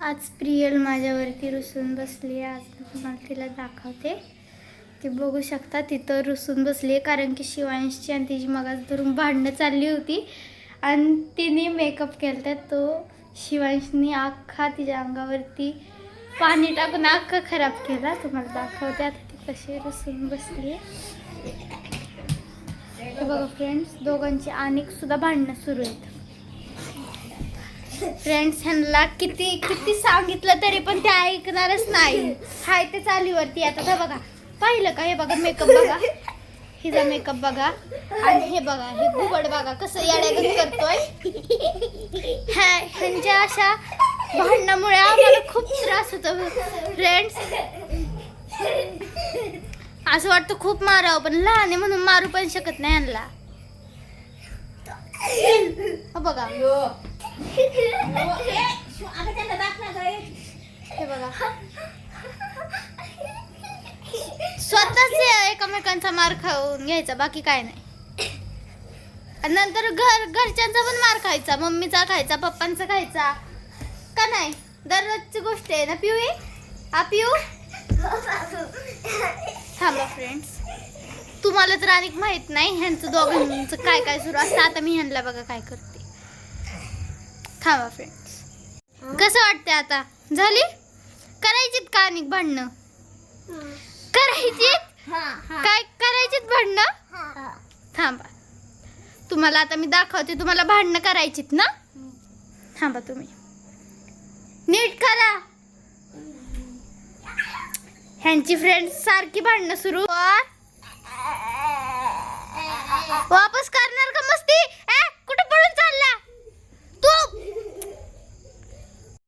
आज प्रियल माझ्यावरती रुसून बसली आहे. आज मी तुम्हाला तिला दाखवते. ती बघू शकता तिथं रुसून बसली आहे कारण की शिवांशची आणि तिची मगाच धरून भांडणं चालली होती. आणि तिने मेकअप केला तो शिवांशनी अख्खा तिच्या अंगावरती पाणी टाकून अख्खा खराब केला. तुम्हाला दाखवते आता ती कशी रुसून बसली आहे. बघा फ्रेंड्स दोघांची आणि सुद्धा भांडणं सुरू आहेत. फ्रेंड्स ह्यांना किती किती सांगितलं तरी पण ते ऐकणारच नाही. हाय ते चालीवरती आता तर बघा. पाहिलं का? हे बघा मेकअप बघा. हिचा मेकअप बघा. आणि हे बघा हे घुबड बघा. कसं याड्यागत करतोय. ह्या- ह्यांच्या अशा भांडणामुळे आम्हाला खूप त्रास होतो. फ्रेंड्स असं वाटतं खूप मारावं पण लहान आहे म्हणून मारू पण शकत नाही यांना बघा. बघा स्वतःच एकमेकांचा मार खाऊन घ्यायचा बाकी काय नाही. आणि नंतर घर घरच्यांचा पण मार खायचा मम्मीचा खायचा पप्पांचा खायचा. का नाही? दररोजची गोष्ट आहे ना पिऊ हा पिऊ? थांबा फ्रेंड्स तुम्हाला तर अनेक माहीत नाही ह्यांचं दोघांचं काय काय सुरू असतं. आता मी ह्यांना बघा काय करते. थांबा फ्रेंड्स कसं वाटतंय आता? झाली? करायचीत का अनेक भांडणं? करायचीत? काय करायचीत भांडणं? थांबा. तुम्हाला आता मी दाखवते तुम्हाला भांडणं करायचीत ना? थांबा तुम्ही. नीट करा. ह्यांची फ्रेंड सारखी भांडणं सुरू. वापस कर.